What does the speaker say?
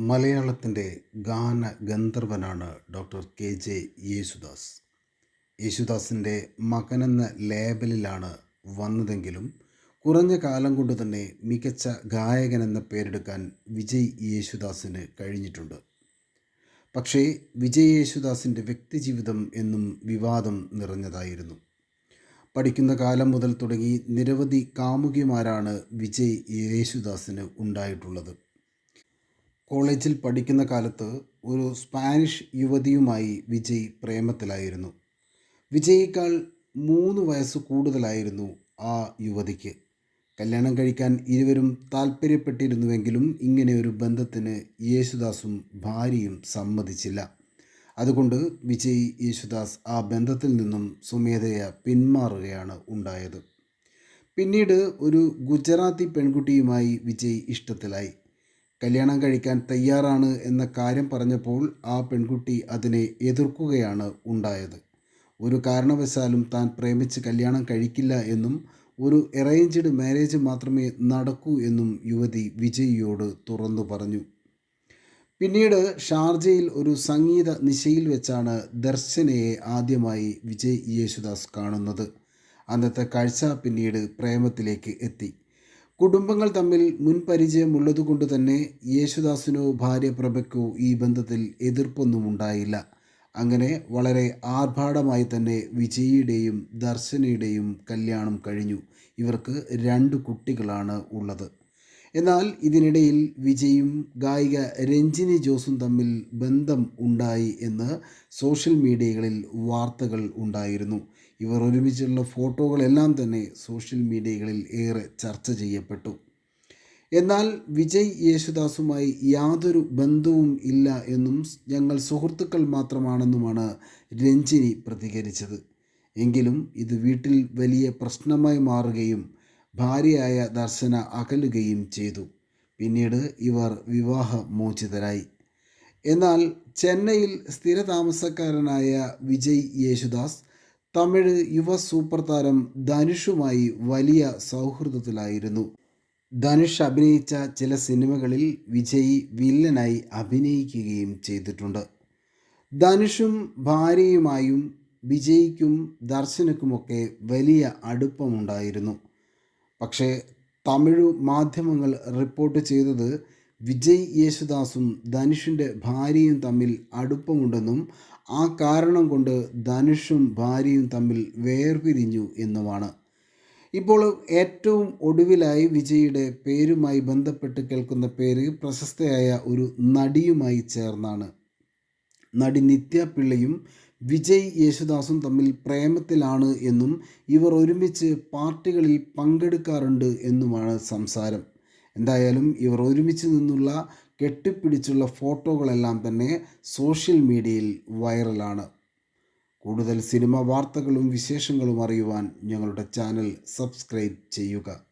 മലയാളത്തിന്റെ ഗാന ഗന്ധർവനാണ് ഡോക്ടർ കെ ജെ യേശുദാസ്. യേശുദാസിന്റെ മകനെന്ന ലേബലിലാണ് വന്നതെങ്കിലും കുറഞ്ഞ കാലം കൊണ്ട് തന്നെ മികച്ച ഗായകൻ എന്ന പേരെടുക്കാൻ വിജയ് യേശുദാസിന് കഴിഞ്ഞിട്ടുണ്ട്. പക്ഷേ വിജയ് യേശുദാസിന്റെ വ്യക്തിജീവിതം എന്നും വിവാദം നിറഞ്ഞതായിരുന്നു. പഠിക്കുന്ന കാലം മുതൽ തുടങ്ങി നിരവധി കാമുകിമാരാണ് വിജയ് യേശുദാസിന് ഉണ്ടായിട്ടുള്ളത്. കോളേജിൽ പഠിക്കുന്ന കാലത്ത് ഒരു സ്പാനിഷ് യുവതിയുമായി വിജയ് പ്രേമത്തിലായിരുന്നു. വിജയേക്കാൾ മൂന്ന് വയസ്സ് കൂടുതലായിരുന്നു ആ യുവതിക്ക്. കല്യാണം കഴിക്കാൻ ഇരുവരും താല്പര്യപ്പെട്ടിരുന്നുവെങ്കിലും ഇങ്ങനെ ഒരു ബന്ധത്തിന് യേശുദാസും ഭാര്യയും സമ്മതിച്ചില്ല. അതുകൊണ്ട് വിജയ് യേശുദാസ് ആ ബന്ധത്തിൽ നിന്നും സ്വമേധയ പിന്മാറുകയാണ് ഉണ്ടായത്. പിന്നീട് ഒരു ഗുജറാത്തി പെൺകുട്ടിയുമായി വിജയ് ഇഷ്ടത്തിലായി. കല്യാണം കഴിക്കാൻ തയ്യാറാണ് എന്ന കാര്യം പറഞ്ഞപ്പോൾ ആ പെൺകുട്ടി അതിനെ എതിർക്കുകയാണ് ഉണ്ടായത്. ഒരു കാരണവശാലും താൻ പ്രേമിച്ച് കല്യാണം കഴിക്കില്ല എന്നും ഒരു എറേഞ്ച്ഡ് മാരേജ് മാത്രമേ നടക്കൂ എന്നും യുവതി വിജയിയോട് തുറന്നു പറഞ്ഞു. പിന്നീട് ഷാർജയിൽ ഒരു സംഗീത നിശയിൽ വെച്ചാണ് ദർശനയെ ആദ്യമായി വിജയ് യേശുദാസ് കാണുന്നത്. അന്നത്തെ കാഴ്ച പിന്നീട് പ്രേമത്തിലേക്ക് എത്തി. കുടുംബങ്ങൾ തമ്മിൽ മുൻപരിചയമുള്ളതുകൊണ്ട് തന്നെ യേശുദാസിനോ ഭാര്യ പ്രഭയ്ക്കോ ഈ ബന്ധത്തിൽ എതിർപ്പൊന്നും ഉണ്ടായില്ല അങ്ങനെ വളരെ ആർഭാടമായി തന്നെ വിജയിയുടെയും ദർശനയുടെയും കല്യാണം കഴിഞ്ഞു. ഇവർക്ക് രണ്ട് കുട്ടികളാണ് ഉള്ളത്. എന്നാൽ ഇതിനിടയിൽ വിജയും ഗായിക രഞ്ജിനി ജോസും തമ്മിൽ ബന്ധം ഉണ്ടായി എന്ന് സോഷ്യൽ മീഡിയകളിൽ വാർത്തകൾ ഉണ്ടായിരുന്നു. ഇവർ ഒരുമിച്ചുള്ള ഫോട്ടോകളെല്ലാം തന്നെ സോഷ്യൽ മീഡിയകളിൽ ഏറെ ചർച്ച ചെയ്യപ്പെട്ടു. എന്നാൽ വിജയ് യേശുദാസുമായി യാതൊരു ബന്ധവും ഇല്ല എന്നും ഞങ്ങൾ സുഹൃത്തുക്കൾ മാത്രമാണെന്നുമാണ് രഞ്ജിനി പ്രതികരിച്ചത്. എങ്കിലും ഇത് വീട്ടിൽ വലിയ പ്രശ്നമായി മാറുകയും ഭാര്യയായ ദർശന അകലുകയും ചെയ്തു. പിന്നീട് ഇവർ വിവാഹമോചിതരായി. എന്നാൽ ചെന്നൈയിൽ സ്ഥിരതാമസക്കാരനായ വിജയ് യേശുദാസ് തമിഴ് യുവ സൂപ്പർ താരം ധനുഷുമായി വലിയ സൗഹൃദത്തിലായിരുന്നു. ധനുഷ് അഭിനയിച്ച ചില സിനിമകളിൽ വിജയ് വില്ലനായി അഭിനയിക്കുകയും ചെയ്തിട്ടുണ്ട്. ധനുഷും ഭാര്യയുമായും വിജയ്ക്കും ദർശനക്കുമൊക്കെ വലിയ അടുപ്പമുണ്ടായിരുന്നു. പക്ഷേ തമിഴ് മാധ്യമങ്ങൾ റിപ്പോർട്ട് ചെയ്തത് വിജയ് യേശുദാസും ധനുഷിന്റെ ഭാര്യയും തമ്മിൽ അടുപ്പമുണ്ടെന്നും ആ കാരണം കൊണ്ട് ധനുഷും ഭാര്യയും തമ്മിൽ വേർപിരിഞ്ഞു എന്നുമാണ്. ഇപ്പോൾ ഏറ്റവും ഒടുവിലായി വിജയുടെ പേരുമായി ബന്ധപ്പെട്ട് കേൾക്കുന്ന പേര് പ്രശസ്തയായ ഒരു നടിയുമായി ചേർന്നാണ്. നടി നിത്യ പിള്ളയും വിജയ് യേശുദാസും തമ്മിൽ പ്രേമത്തിലാണ് എന്നും ഇവർ ഒരുമിച്ച് പാർട്ടികളിൽ പങ്കെടുക്കാറുണ്ട് എന്നുമാണ് സംസാരം. എന്തായാലും ഇവർ ഒരുമിച്ച് നിന്നുള്ള കെട്ടിപ്പിടിച്ചുള്ള ഫോട്ടോകളെല്ലാം തന്നെ സോഷ്യൽ മീഡിയയിൽ വൈറലാണ്. കൂടുതൽ സിനിമ വാർത്തകളും വിശേഷങ്ങളും അറിയുവാൻ ഞങ്ങളുടെ ചാനൽ സബ്സ്ക്രൈബ് ചെയ്യുക.